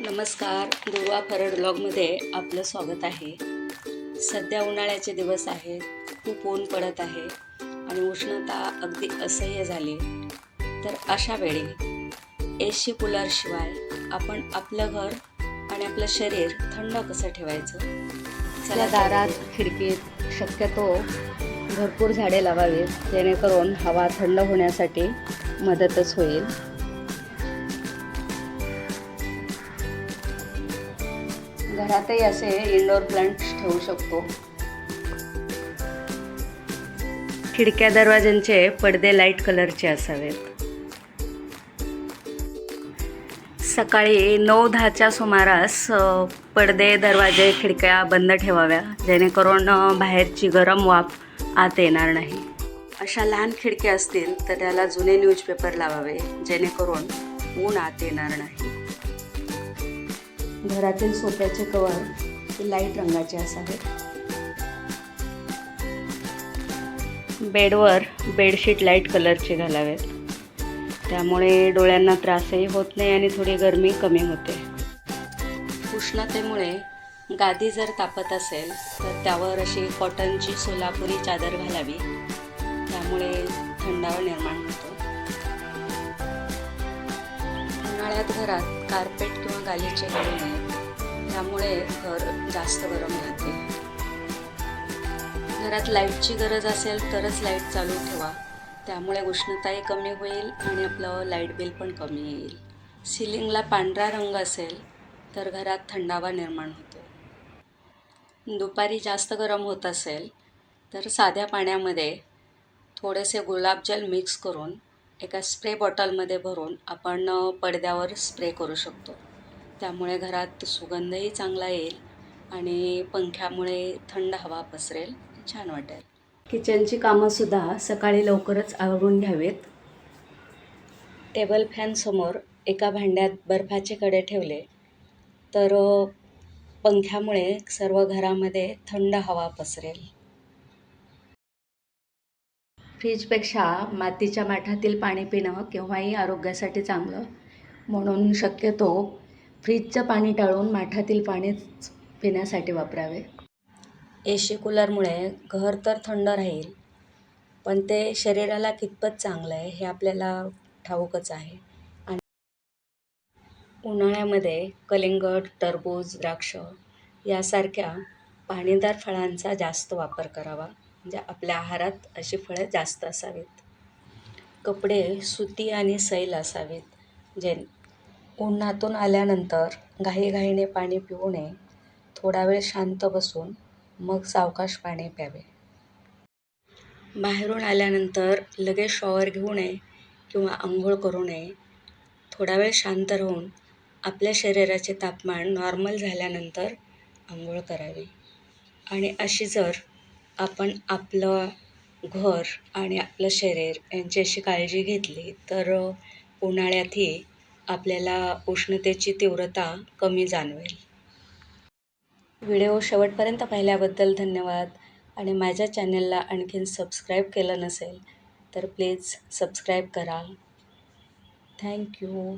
नमस्कार. दुर्वा फरड ब्लॉगमध्ये आपलं स्वागत आहे. सध्या उन्हाळ्याचे दिवस आहेत. खूप ऊन पडत आहे आणि उष्णता अगदी असह्य झाली. तर अशा वेळी ए सी कूलरशिवाय आपण आपलं घर आणि आपलं शरीर थंड कसं ठेवायचं? चला दारात खिडकीत शक्यतो भरपूर झाडे लावावीत जेणेकरून हवा थंड होण्यासाठी मदतच होईल. घरातही असे इंडोर प्लांट्स ठेवू शकतो. खिडक्या दरवाज्यांचे पडदे लाइट कलरचे असावेत. सकाळी नऊ दहाच्या सुमारास पडदे दरवाजे खिडक्या बंद ठेवाव्या जेणेकरून बाहेरची गरम वाफ आत येणार नाही. अशा लहान खिडक्या असतील तर त्याला जुने न्यूजपेपर लावावे जेणेकरून ऊन आत येणार नाही. घरातील सोफ्याचे कवर हे लाइट रंगाचे असावे. बेडवर बेडशीट लाइट कलरचे घालावेत. त्यामुळे डोळ्यांना त्रासही होत नाही आणि थोडी गरमी कमी होते. उष्णतेमुळे गादी जर तापत असेल तर त्यावर अशी कॉटनची सोलापुरी चादर घालावी. त्यामुळे थंडावा निर्माण होतो. घरात कार्पेट किंवा गालीचे घालू नये त्यामुळे घर जास्त गरम राहते. घरात लाईटची गरज असेल तरच लाइट चालू ठेवा. त्यामुळे उष्णताही कमी होईल आणि आपलं लाइट बिल पण कमी येईल. सिलिंगला पांढरा रंग असेल तर घरात थंडावा निर्माण होतो. दुपारी जास्त गरम होत असेल तर साध्या पाण्यामध्ये थोडेसे गुलाबजल मिक्स करून एका स्प्रे बॉटलमध्ये भरून आपण पडद्यावर स्प्रे करू शकतो. त्यामुळे घरात सुगंधही चांगला येईल आणि पंख्यामुळे थंड हवा पसरेल छान वाटेल. किचनची कामंसुद्धा सकाळी लवकरच आवरून घ्यावीत. टेबल फॅनसमोर एका भांड्यात बर्फाचे कडे ठेवले तर पंख्यामुळे सर्व घरामध्ये थंड हवा पसरेल. फ्रीजपेक्षा मातीच्या माठातील पाणी पिणं केव्हाही आरोग्यासाठी चांगलं. म्हणून शक्यतो फ्रीजचं पाणी टाळून माठातील पाणीच पिण्यासाठी वापरावे. ए सी कूलरमुळे घर तर थंड राहील पण ते शरीराला कितपत चांगलं आहे हे आपल्याला ठाऊकच आहे. आणि उन्हाळ्यामध्ये कलिंगड टरबूज द्राक्ष यासारख्या पाणीदार फळांचा जास्त वापर करावा. म्हणजे आपल्या आहारात अशी फळं जास्त असावीत. कपडे सुती आणि सैल असावेत. जे उन्हातून आल्यानंतर घाईघाईने पाणी पिऊ नये थोडा वेळ शांत बसून मग सावकाश पाणी प्यावे. बाहेरून आल्यानंतर लगेच शॉवर घेऊ नये किंवा आंघोळ करू नये. थोडा वेळ शांत राहून आपल्या शरीराचे तापमान नॉर्मल झाल्यानंतर आंघोळ करावी. आणि अशी जर आपण आपलं घर आणि आपलं शरीर यांची अशी काळजी घेतली तर उन्हाळ्यातही आपल्याला उष्णतेची तीव्रता कमी जाणवेल. व्हिडिओ शेवटपर्यंत पाहिल्याबद्दल धन्यवाद आणि माझ्या चॅनलला आणखीन सबस्क्राईब केलं नसेल तर प्लीज सबस्क्राईब करा. थँक्यू.